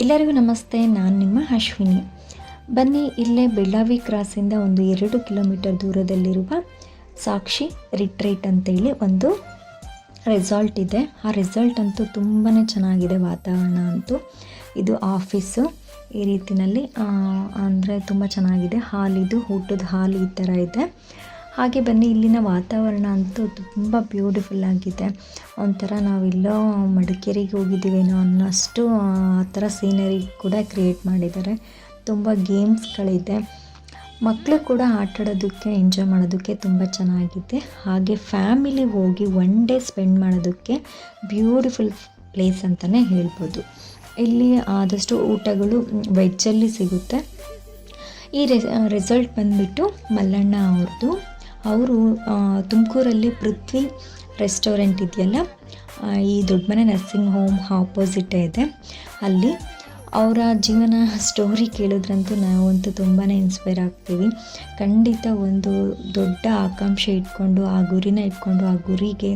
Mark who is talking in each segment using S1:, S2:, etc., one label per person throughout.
S1: ಎಲ್ಲರಿಗೂ ನಮಸ್ತೆ, ನಾನು ನಿಮ್ಮ ಅಶ್ವಿನಿ. ಬನ್ನಿ, ಇಲ್ಲೇ ಬೆಳ್ಳಾವಿ ಕ್ರಾಸಿಂದ ಒಂದು ಎರಡು ಕಿಲೋಮೀಟರ್ ದೂರದಲ್ಲಿರುವ ಸಾಕ್ಷಿ ರಿಟ್ರೀಟ್ ಅಂತೇಳಿ ಒಂದು ರೆಸಾರ್ಟ್ ಇದೆ. ಆ ರೆಸಾರ್ಟ್ ಅಂತೂ ತುಂಬಾ ಚೆನ್ನಾಗಿದೆ ವಾತಾವರಣ ಅಂತೂ. ಇದು ಆಫೀಸು. ಈ ರೀತಿಯಲ್ಲಿ ಅಂದರೆ ತುಂಬ ಚೆನ್ನಾಗಿದೆ. ಹಾಲಿದು ಊಟದ ಹಾಲು ಈ ಥರ ಇದೆ. ಹಾಗೆ ಬನ್ನಿ, ಇಲ್ಲಿನ ವಾತಾವರಣ ಅಂತೂ ತುಂಬ ಬ್ಯೂಟಿಫುಲ್ ಆಗಿದೆ. ಒಂಥರ ನಾವೆಲ್ಲೋ ಮಡಿಕೇರಿಗೆ ಹೋಗಿದ್ದೀವೇನೋ ಅನ್ನೋಷ್ಟು, ಆ ಥರ ಸೀನರಿ ಕೂಡ ಕ್ರಿಯೇಟ್ ಮಾಡಿದ್ದಾರೆ. ತುಂಬ ಗೇಮ್ಸ್ಗಳಿದೆ ಮಕ್ಕಳು ಕೂಡ ಆಟಾಡೋದಕ್ಕೆ ಎಂಜಾಯ್ ಮಾಡೋದಕ್ಕೆ ತುಂಬ ಚೆನ್ನಾಗಿದೆ. ಹಾಗೆ ಫ್ಯಾಮಿಲಿ ಹೋಗಿ ಒನ್ ಡೇ ಸ್ಪೆಂಡ್ ಮಾಡೋದಕ್ಕೆ ಬ್ಯೂಟಿಫುಲ್ ಪ್ಲೇಸ್ ಅಂತಲೇ ಹೇಳ್ಬೋದು. ಇಲ್ಲಿ ಆದಷ್ಟು ಊಟಗಳು ವೆಜ್ಜಲ್ಲಿ ಸಿಗುತ್ತೆ. ಈ ರೆಸಲ್ಟ್ ಬಂದ್ಬಿಟ್ಟು ಮಲ್ಲಣ್ಣ ಅವ್ರದ್ದು. ಅವರು ತುಮಕೂರಲ್ಲಿ ಪೃಥ್ವಿ ರೆಸ್ಟೋರೆಂಟ್ ಇದೆಯಲ್ಲ ಈ ದೊಡ್ಡಮನೆ ನರ್ಸಿಂಗ್ ಹೋಮ್ ಆಪೋಸಿಟ್ ಇದೆ. ಅಲ್ಲಿ ಅವರ ಜೀವನ ಸ್ಟೋರಿ ಕೇಳಿದ್ರಂತೂ ನಾವಂತೂ ತುಂಬಾ ಇನ್ಸ್ಪೈರ್ ಆಗ್ತೀವಿ. ಖಂಡಿತ ಒಂದು ದೊಡ್ಡ ಆಕಾಂಕ್ಷೆ ಇಟ್ಕೊಂಡು, ಆ ಗುರಿನ ಇಟ್ಕೊಂಡು, ಆ ಗುರಿಗೆ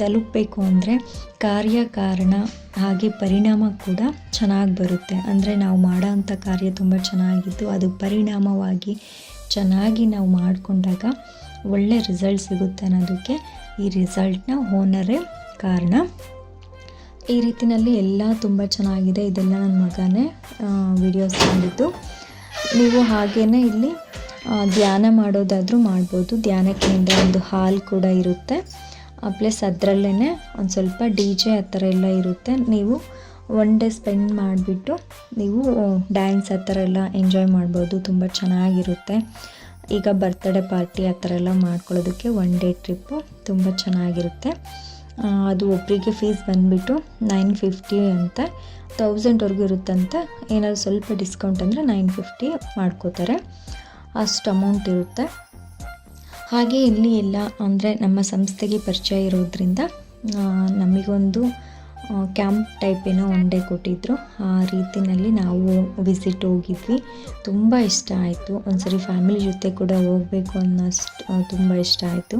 S1: ತಲುಪಬೇಕು ಅಂದರೆ ಕಾರ್ಯಕಾರಣ, ಹಾಗೆ ಪರಿಣಾಮ ಕೂಡ ಚೆನ್ನಾಗಿ ಬರುತ್ತೆ. ಅಂದರೆ ನಾವು ಮಾಡೋ ಅಂಥ ಕಾರ್ಯ ತುಂಬ ಚೆನ್ನಾಗಿದ್ದು ಅದು ಪರಿಣಾಮವಾಗಿ ಚೆನ್ನಾಗಿ ನಾವು ಮಾಡಿಕೊಂಡಾಗ ಒಳ್ಳೆ ರಿಸಲ್ಟ್ ಸಿಗುತ್ತೆ ಅನ್ನೋದಕ್ಕೆ ಈ ರಿಸಲ್ಟ್ನ ಓನರೇ ಕಾರಣ. ಈ ರೀತಿಯಲ್ಲಿ ಎಲ್ಲ ತುಂಬ ಚೆನ್ನಾಗಿದೆ. ಇದೆಲ್ಲ ನನ್ನ ಮಗನೇ ವಿಡಿಯೋಸ್ ತಂದಿದ್ದು. ನೀವು ಹಾಗೇ ಇಲ್ಲಿ ಧ್ಯಾನ ಮಾಡೋದಾದರೂ ಮಾಡ್ಬೋದು. ಧ್ಯಾನಕ್ಕಿಂತ ಒಂದು ಹಾಲ್ ಕೂಡ ಇರುತ್ತೆ. ಪ್ಲಸ್ ಅದರಲ್ಲೇ ಒಂದು ಸ್ವಲ್ಪ ಡಿ ಜೆ ಆ ಥರ ಎಲ್ಲ ಇರುತ್ತೆ. ನೀವು ಒನ್ ಡೇ ಸ್ಪೆಂಡ್ ಮಾಡಿಬಿಟ್ಟು ನೀವು ಡ್ಯಾನ್ಸ್ ಆ ಥರ ಎಲ್ಲ ಎಂಜಾಯ್ ಮಾಡ್ಬೋದು. ತುಂಬ ಚೆನ್ನಾಗಿರುತ್ತೆ. ಈಗ ಬರ್ತ್ಡೇ ಪಾರ್ಟಿ ಆ ಥರ ಎಲ್ಲ ಮಾಡ್ಕೊಳ್ಳೋದಕ್ಕೆ ಒನ್ ಡೇ ಟ್ರಿಪ್ಪು ತುಂಬ ಚೆನ್ನಾಗಿರುತ್ತೆ. ಅದು ಒಬ್ಬರಿಗೆ ಫೀಸ್ ಬಂದುಬಿಟ್ಟು ನೈನ್ ಫಿಫ್ಟಿ ಅಂತ ತೌಸಂಡ್ವರೆಗೂ ಇರುತ್ತಂತೆ ಏನಾದರೂ ಸ್ವಲ್ಪ ಡಿಸ್ಕೌಂಟ್ ಅಂದರೆ ನೈನ್ ಫಿಫ್ಟಿ ಮಾಡ್ಕೋತಾರೆ. ಅಷ್ಟು ಅಮೌಂಟ್ ಇರುತ್ತೆ. ಹಾಗೆ ಇಲ್ಲಿ ಎಲ್ಲ ಅಂದರೆ ನಮ್ಮ ಸಂಸ್ಥೆಗೆ ಪರಿಚಯ ಇರೋದ್ರಿಂದ ನಮಗೊಂದು ಕ್ಯಾಂಪ್ ಟೈಪ್ ಏನೋ ಒನ್ ಡೇ ಕೊಟ್ಟಿದ್ದರು ಆ ರೀತಿಯಲ್ಲಿ ನಾವು ವಿಸಿಟ್ ಹೋಗಿದ್ವಿ. ತುಂಬ ಇಷ್ಟ ಆಯಿತು. ಒಂದ್ಸರಿ ಫ್ಯಾಮಿಲಿ ಜೊತೆ ಕೂಡ ಹೋಗಬೇಕು ಅನ್ನೋಷ್ಟು ತುಂಬ ಇಷ್ಟ ಆಯಿತು.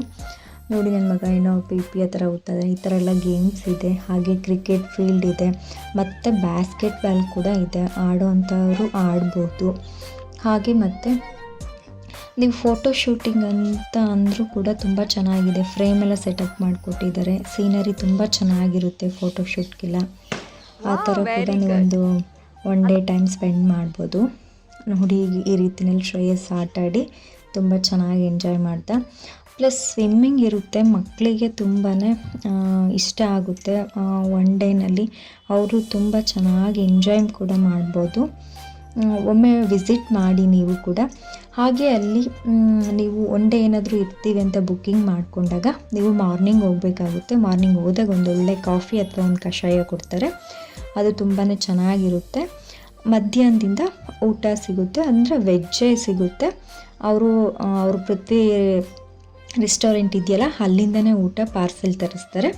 S1: ನೋಡಿ ನನ್ನ ಮಗ ಏನೋ ಪಿ ಪಿ ಆ ಥರ ಈ ಥರ ಎಲ್ಲ ಗೇಮ್ಸ್ ಇದೆ. ಹಾಗೆ ಕ್ರಿಕೆಟ್ ಫೀಲ್ಡ್ ಇದೆ. ಮತ್ತು ಬ್ಯಾಸ್ಕೆಟ್ ಬಾಲ್ ಕೂಡ ಇದೆ. ಆಡೋ ಅಂಥವರು ಆಡ್ಬೋದು. ಹಾಗೆ ಮತ್ತು ನೀವು ಫೋಟೋ ಶೂಟಿಂಗ್ ಅಂತ ಅಂದರೂ ಕೂಡ ತುಂಬ ಚೆನ್ನಾಗಿದೆ. ಫ್ರೇಮ್ ಎಲ್ಲ ಸೆಟಪ್ ಮಾಡಿಕೊಟ್ಟಿದ್ದಾರೆ. ಸೀನರಿ ತುಂಬ ಚೆನ್ನಾಗಿರುತ್ತೆ ಫೋಟೋ ಶೂಟ್ಗೆಲ್ಲ ಆ ಥರ ಕೂಡ ನೀವೊಂದು ಒನ್ ಡೇ ಟೈಮ್ ಸ್ಪೆಂಡ್ ಮಾಡ್ಬೋದು. ನೋಡಿ ಈ ರೀತಿಯಲ್ಲಿ ಶ್ರೇಯಸ್ ಆಟಾಡಿ ತುಂಬ ಚೆನ್ನಾಗಿ ಎಂಜಾಯ್ ಮಾಡ್ದೆ ಪ್ಲಸ್ ಸ್ವಿಮ್ಮಿಂಗ್ ಇರುತ್ತೆ. ಮಕ್ಕಳಿಗೆ ತುಂಬಾ ಇಷ್ಟ ಆಗುತ್ತೆ. ಒನ್ ಡೇನಲ್ಲಿ ಅವರು ತುಂಬ ಚೆನ್ನಾಗಿ ಎಂಜಾಯ್ ಕೂಡ ಮಾಡ್ಬೋದು. ಒಮ್ಮೆ ವಿಸಿಟ್ ಮಾಡಿ ನೀವು ಕೂಡ. ಹಾಗೆ ಅಲ್ಲಿ ನೀವು ಒನ್ ಡೇ ಏನಾದರೂ ಇರ್ತೀವಿ ಅಂತ ಬುಕ್ಕಿಂಗ್ ಮಾಡಿಕೊಂಡಾಗ, ನೀವು ಮಾರ್ನಿಂಗ್ ಹೋಗಬೇಕಾಗುತ್ತೆ. ಮಾರ್ನಿಂಗ್ ಹೋದಾಗ ಒಂದು ಒಳ್ಳೆ ಕಾಫಿ ಅಥವಾ ಒಂದು ಕಷಾಯ ಕೊಡ್ತಾರೆ. ಅದು ತುಂಬಾ ಚೆನ್ನಾಗಿರುತ್ತೆ. ಮಧ್ಯಾಹ್ನದಿಂದ ಊಟ ಸಿಗುತ್ತೆ, ಅಂದರೆ ವೆಜ್ಜೇ ಸಿಗುತ್ತೆ. ಅವರು ಅವ್ರ ಪ್ರತಿ ರೆಸ್ಟೋರೆಂಟ್ ಇದೆಯಲ್ಲ, ಅಲ್ಲಿಂದನೇ ಊಟ ಪಾರ್ಸೆಲ್ ತರಿಸ್ತಾರೆ.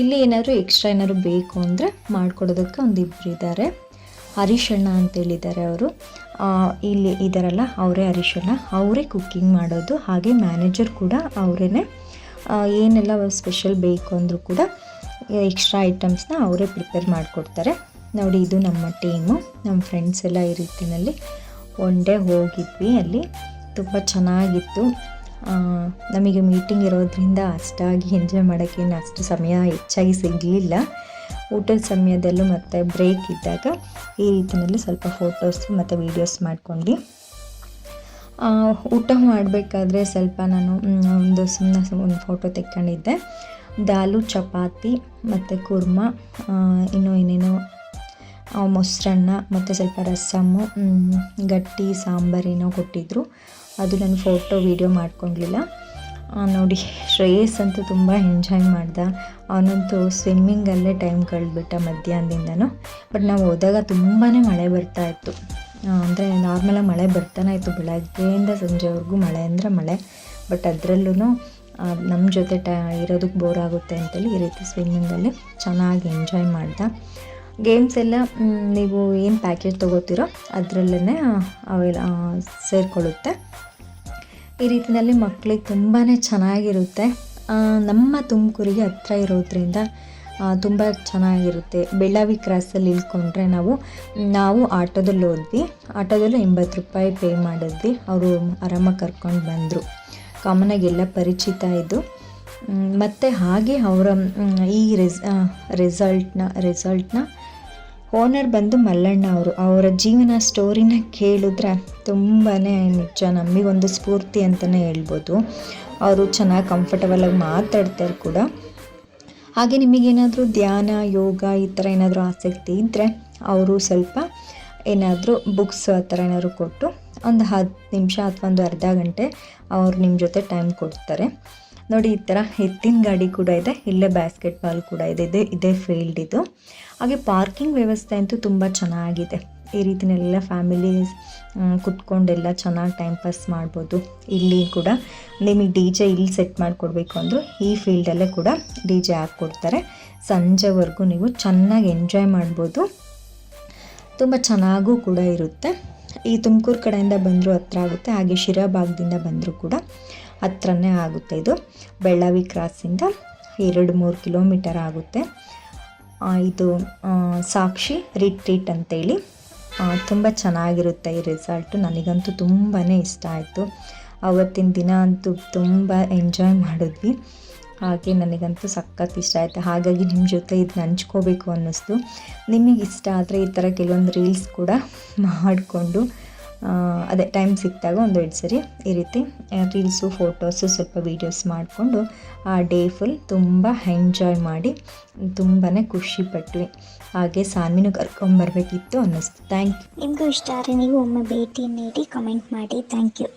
S1: ಇಲ್ಲಿ ಏನಾದರೂ ಎಕ್ಸ್ಟ್ರಾ ಏನಾದರೂ ಬೇಕು ಅಂದರೆ ಮಾಡಿಕೊಡೋದಕ್ಕೆ ಒಂದು ಇದ್ದಾರೆ. ಹರೀಶಣ್ಣ ಅಂತೇಳಿದ್ದಾರೆ ಅವರು. ಇಲ್ಲಿ ಇದ್ದಾರಲ್ಲ ಅವರೇ ಹರೀಶಣ್ಣ. ಅವರೇ ಕುಕ್ಕಿಂಗ್ ಮಾಡೋದು, ಹಾಗೆ ಮ್ಯಾನೇಜರ್ ಕೂಡ ಅವರೇ ಏನೆಲ್ಲ ಸ್ಪೆಷಲ್ ಬೇಕು ಅಂದರೂ ಕೂಡ ಎಕ್ಸ್ಟ್ರಾ ಐಟಮ್ಸ್ನ ಅವರೇ ಪ್ರಿಪೇರ್ ಮಾಡಿಕೊಡ್ತಾರೆ. ನೋಡಿ, ಇದು ನಮ್ಮ ಟೀಮು ನಮ್ಮ ಫ್ರೆಂಡ್ಸ್ ಎಲ್ಲ ಈ ರೀತಿಯಲ್ಲಿ ಒನ್ ಡೇ ಹೋಗಿದ್ವಿ ಅಲ್ಲಿ. ತುಂಬ ಚೆನ್ನಾಗಿತ್ತು. ನಮಗೆ ಮೀಟಿಂಗ್ ಇರೋದ್ರಿಂದ ಅಷ್ಟಾಗಿ ಎಂಜಾಯ್ ಮಾಡೋಕ್ಕೇನು ಅಷ್ಟು ಸಮಯ ಹೆಚ್ಚಾಗಿ ಸಿಗಲಿಲ್ಲ. ಊಟದ ಸಮಯದಲ್ಲೂ ಮತ್ತು ಬ್ರೇಕ್ ಇದ್ದಾಗ ಈ ರೀತಿಯಲ್ಲಿ ಸ್ವಲ್ಪ ಫೋಟೋಸ್ ಮತ್ತು ವೀಡಿಯೋಸ್ ಮಾಡ್ಕೊಂಡು ಊಟ ಮಾಡಬೇಕಾದ್ರೆ ಸ್ವಲ್ಪ ನಾನು ಒಂದು ಸುಮ್ಮನೆ ಒಂದು ಫೋಟೋ ತೆಕ್ಕೊಂಡಿದ್ದೆ. ದಾಲು, ಚಪಾತಿ ಮತ್ತು ಕುರ್ಮ ಇನ್ನೂ ಏನೇನೋ ಮೊಸರನ್ನ ಮತ್ತು ಸ್ವಲ್ಪ ರಸಮ್ಮು ಗಟ್ಟಿ ಸಾಂಬಾರೇನೋ ಕೊಟ್ಟಿದ್ದರು ಅದು ನಾನು ಫೋಟೋ ವೀಡಿಯೋ ಮಾಡ್ಕೊಳ್ಲಿಲ್ಲ ನೋಡಿ, ಶ್ರೇಯಸ್ ಅಂತೂ ತುಂಬ ಎಂಜಾಯ್ ಮಾಡ್ದ. ಅವನಂತೂ ಸ್ವಿಮ್ಮಿಂಗಲ್ಲೇ ಟೈಮ್ ಕಳೆದ್ಬಿಟ್ಟ ಮಧ್ಯಾಹ್ನದಿಂದನೂ. ಬಟ್ ನಾವು ಹೋದಾಗ ತುಂಬಾ ಮಳೆ ಬರ್ತಾ ಇತ್ತು. ಅಂದರೆ ನಾರ್ಮಲಾಗಿ ಮಳೆ ಬರ್ತಾನೆ ಇತ್ತು. ಬೆಳಗ್ಗೆಯಿಂದ ಸಂಜೆವರೆಗೂ ಮಳೆ ಅಂದರೆ ಮಳೆ. ಬಟ್ ಅದರಲ್ಲೂ ನಮ್ಮ ಜೊತೆ ಟ ಇರೋದಕ್ಕೆ ಬೋರ್ ಆಗುತ್ತೆ ಅಂತೇಳಿ ಈ ರೀತಿ ಸ್ವಿಮ್ಮಿಂಗಲ್ಲಿ ಚೆನ್ನಾಗಿ ಎಂಜಾಯ್ ಮಾಡ್ದೆ. ಗೇಮ್ಸ್ ಎಲ್ಲ ನೀವು ಏನು ಪ್ಯಾಕೇಜ್ ತೊಗೋತೀರೋ ಅದರಲ್ಲೇ ಅವೆಲ್ಲ ಸೇರಿಕೊಳ್ಳುತ್ತೆ. ಈ ರೀತಿಯಲ್ಲಿ ಮಕ್ಕಳಿಗೆ ತುಂಬಾ ಚೆನ್ನಾಗಿರುತ್ತೆ. ನಮ್ಮ ತುಮಕೂರಿಗೆ ಹತ್ರ ಇರೋದ್ರಿಂದ ತುಂಬ ಚೆನ್ನಾಗಿರುತ್ತೆ. ಬೆಳ್ಳಾವಿ ಕ್ರಾಸಲ್ಲಿ ಇಳ್ಕೊಂಡ್ರೆ ನಾವು ನಾವು ಆಟೋದಲ್ಲಿ ಹೋದ್ವಿ. ಆಟೋದಲ್ಲಿ ಎಂಬತ್ತು ರೂಪಾಯಿ ಪೇ ಮಾಡಿದ್ವಿ. ಅವರು ಆರಾಮಾಗಿ ಕರ್ಕೊಂಡು ಬಂದರು. ಕಾಮನಾಗಿ ಎಲ್ಲ ಪರಿಚಿತ ಇದು ಮತ್ತು ಹಾಗೆ ಅವರ ಈ ರೆಸ್ ರೆಸಲ್ಟ್ನ ರೆಸಾಲ್ಟ್ನ ಓನರ್ ಬಂದು ಮಲ್ಲಣ್ಣ ಅವರು. ಅವರ ಜೀವನ ಸ್ಟೋರಿನ ಕೇಳಿದ್ರೆ ತುಂಬಾ ನಿಜ ನಮಗೊಂದು ಸ್ಫೂರ್ತಿ ಅಂತಲೇ ಹೇಳ್ಬೋದು. ಅವರು ಚೆನ್ನಾಗಿ ಕಂಫರ್ಟಬಲಾಗಿ ಮಾತಾಡ್ತಾರೆ ಕೂಡ. ಹಾಗೆ ನಿಮಗೇನಾದರೂ ಧ್ಯಾನ, ಯೋಗ ಈ ಥರ ಏನಾದರೂ ಆಸಕ್ತಿ ಇದ್ದರೆ ಅವರು ಸ್ವಲ್ಪ ಏನಾದರೂ ಬುಕ್ಸ್ ಆ ಥರ ಏನಾದರೂ ಕೊಟ್ಟು ಒಂದು ಹತ್ತು ನಿಮಿಷ ಅಥವಾ ಒಂದು ಅರ್ಧ ಗಂಟೆ ಅವರು ನಿಮ್ಮ ಜೊತೆ ಟೈಮ್ ಕೊಡ್ತಾರೆ. ನೋಡಿ, ಈ ಥರ ಎತ್ತಿನ ಗಾಡಿ ಕೂಡ ಇದೆ. ಇಲ್ಲೇ ಬ್ಯಾಸ್ಕೆಟ್ ಬಾಲ್ ಕೂಡ ಇದೆ. ಇದೆ, ಇದೇ ಫೀಲ್ಡ್ ಇದು. ಹಾಗೆ ಪಾರ್ಕಿಂಗ್ ವ್ಯವಸ್ಥೆ ಅಂತೂ ತುಂಬ ಚೆನ್ನಾಗಿದೆ. ಈ ರೀತಿನೆಲ್ಲ ಫ್ಯಾಮಿಲಿ ಕುತ್ಕೊಂಡೆಲ್ಲ ಚೆನ್ನಾಗಿ ಟೈಮ್ ಪಾಸ್ ಮಾಡ್ಬೋದು. ಇಲ್ಲಿ ಕೂಡ ನಿಮಗೆ ಡಿ ಜೆ ಇಲ್ಲಿ ಸೆಟ್ ಮಾಡಿಕೊಡ್ಬೇಕು ಅಂದರೂ ಈ ಫೀಲ್ಡಲ್ಲೇ ಕೂಡ ಡಿ ಜೆ ಹಾಕ್ಕೊಡ್ತಾರೆ ಸಂಜೆವರೆಗೂ ನೀವು ಚೆನ್ನಾಗಿ ಎಂಜಾಯ್ ಮಾಡ್ಬೋದು. ತುಂಬ ಚೆನ್ನಾಗೂ ಕೂಡ ಇರುತ್ತೆ. ಈ ತುಮಕೂರು ಕಡೆಯಿಂದ ಬಂದರೂ ಹತ್ರ ಆಗುತ್ತೆ. ಹಾಗೆ ಶಿರಾಭಾಗದಿಂದ ಬಂದರೂ ಕೂಡ. ಹತ್ರನೇ ಆಗುತ್ತೆ ಇದು. ಬೆಳ್ಳಾವಿ ಕ್ರಾಸಿಂದ ಎರಡು ಮೂರು ಕಿಲೋಮೀಟರ್ ಆಗುತ್ತೆ. ಇದು ಸಾಕ್ಷಿ ರಿಟ್ರೀಟ್ ಅಂತೇಳಿ. ತುಂಬ ಚೆನ್ನಾಗಿರುತ್ತೆ ಈ ರೆಸಾರ್ಟು ನನಗಂತೂ ತುಂಬಾ ಇಷ್ಟ ಆಯಿತು. ಅವತ್ತಿನ ದಿನ ಅಂತೂ ತುಂಬ ಎಂಜಾಯ್ ಮಾಡಿದ್ವಿ. ಹಾಗೆ ನನಗಂತೂ ಸಖತ್ ಇಷ್ಟ ಆಯಿತು. ಹಾಗಾಗಿ ನಿಮ್ಮ ಜೊತೆ ಇದನ್ನ ಹಂಚ್ಕೋಬೇಕು ಅನ್ನಿಸ್ತು. ನಿಮಗೆ ಇಷ್ಟ ಆದರೆ ಈ ಥರ ಕೆಲವೊಂದು ರೀಲ್ಸ್ ಕೂಡ ಮಾಡಿಕೊಂಡು ಅದೇ ಟೈಮ್ ಸಿಕ್ಕಿದಾಗ ಒಂದು ಎರಡು ಸರಿ ಈ ರೀತಿ ರೀಲ್ಸು ಫೋಟೋಸು ಸ್ವಲ್ಪ ವೀಡಿಯೋಸ್ ಮಾಡಿಕೊಂಡು, ಆ ಡೇ ಫುಲ್ ತುಂಬ ಎಂಜಾಯ್ ಮಾಡಿ ತುಂಬಾ ಖುಷಿ ಪಟ್ವಿ. ಹಾಗೆ ಸಾನ್ವಿನೂ ಕರ್ಕೊಂಬರ್ಬೇಕಿತ್ತು ಅನ್ನಿಸ್ತು. ಥ್ಯಾಂಕ್ ಯು
S2: ನಿಮಗೂ ಇಷ್ಟ ಆದರೆ ನೀವು ಒಮ್ಮೆ ಭೇಟಿ ನೀಡಿ ಕಮೆಂಟ್ ಮಾಡಿ. Thank you